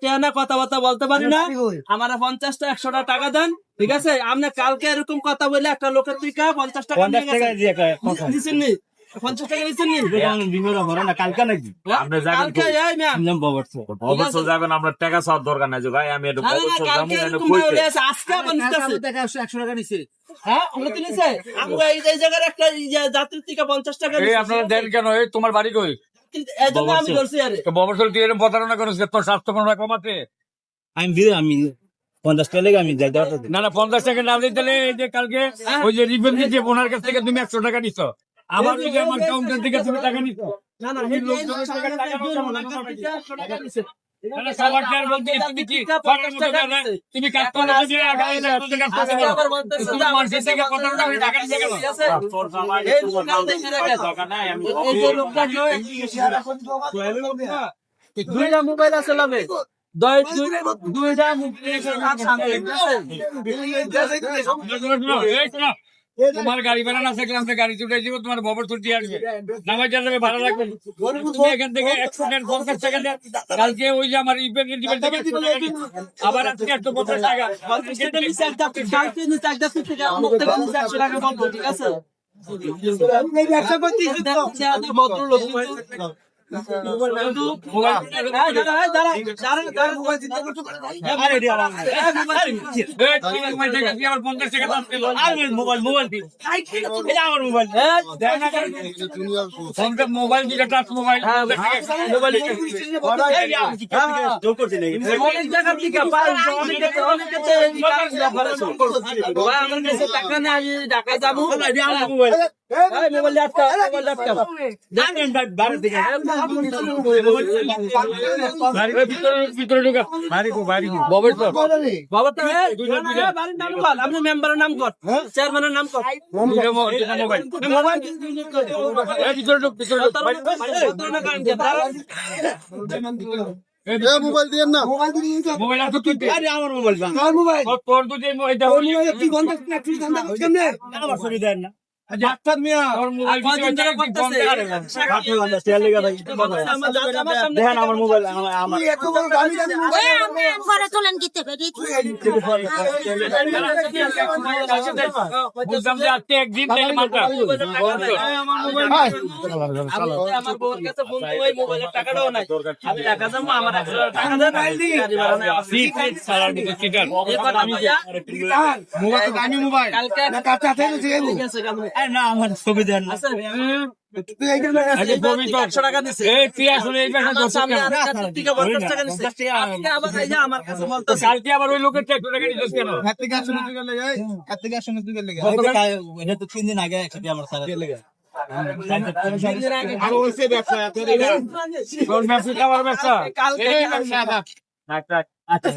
টেনা কথাবার্তা বলতে পারি না। আমার পঞ্চাশটা একশোটা টাকা দেন ঠিক আছে? আপনি কালকে এরকম কথা বলে একটা লোকের থেকে পঞ্চাশ টাকা? পঞ্চাশ টাকা নিছেন নি? আপনি যাবেন কালকে এই ম্যাম। অবশ্য যাবেন আপনার টাকা। হ্যাঁ, নিছে। এই- এই একটা এই যে যাত্রীর থেকে 50 টাকা এই নিছে। আপনারা দেন কেন? তোমার বাড়ি কই? কিন্তু আমি বলছি আরে। ববসল তুই এরকম প্রতারণা করিস তোর স্বাস্থ্য কোনো কমাতে আমি দিলে আমি পঞ্চাশ টাকা লেগে আমি না না পঞ্চাশ টাকা না দিতে এই যে কালকে ওই যে রিবেন দিয়েছে ওনার কাছ থেকে তুমি একশো টাকা নিছো। আবার ওই যে আমার কাউন্টার থেকে তুমি টাকা নিছো। না, না, এই লোকজনের টাকা টাকা দিয়ে ওনার কাছ থেকে 100 টাকা নিছে। না, না, সবার টাকার বলতে তুমি কি টাকা সরকার মতো টাকা না, নিছে। তুমি কাজ করলে যদি আগামী আপনি কাজ করতে আজকে পারো। আবার বলতেছে তুমি যে আমার মানুষের থেকে প্রতারণা করে টাকা নিছে কেন? ঠিক আছে? তোর জামাই এই তোমার লোকটা দেখে রাখেন। টাকা নাই আমি এই যে লোকটা নয়, দুইটা মোবাইল আছে দুই- দুইটা মোবাইল আছে তোমার গাড়ি ভাড়া না থাকলে আমরা গাড়ি চুটে দিব তোমার ববর তুলতে আসবে নামাই যাবে ভাড়া লাগবে তুমি এখান থেকে একশো পঞ্চাশ টাকা কালকে ওই যে আমার ইভেন্ট দিবেন থেকে। আবার আজকে একশো পঞ্চাশ টাকা ঠিক আছে? টাকা না আমি ঢাকায় যাব। মোবাইল না, না, মেম্বারের নাম কর চেয়ারম্যানের নাম কর মোবাইল মোবাইল ভিতরে ঢুক মোবাইল দিয়ে না মোবাইল আছে তুই দে। আমার মোবাইল তোর- তোর তো যে এটা হলি আমার না মোবাইল ভিতরে করতেছে? দেখেন আমার মোবাইল টাকা দেন গাড়ি ভাড়া আমার। বইয়া, আমি মোবাইল কালকে ঠিক আছে। না আমার ছবি দেন না। তিন দিন আগে আমার আগে তোর ব্যবসা ব্যবসা। আচ্ছা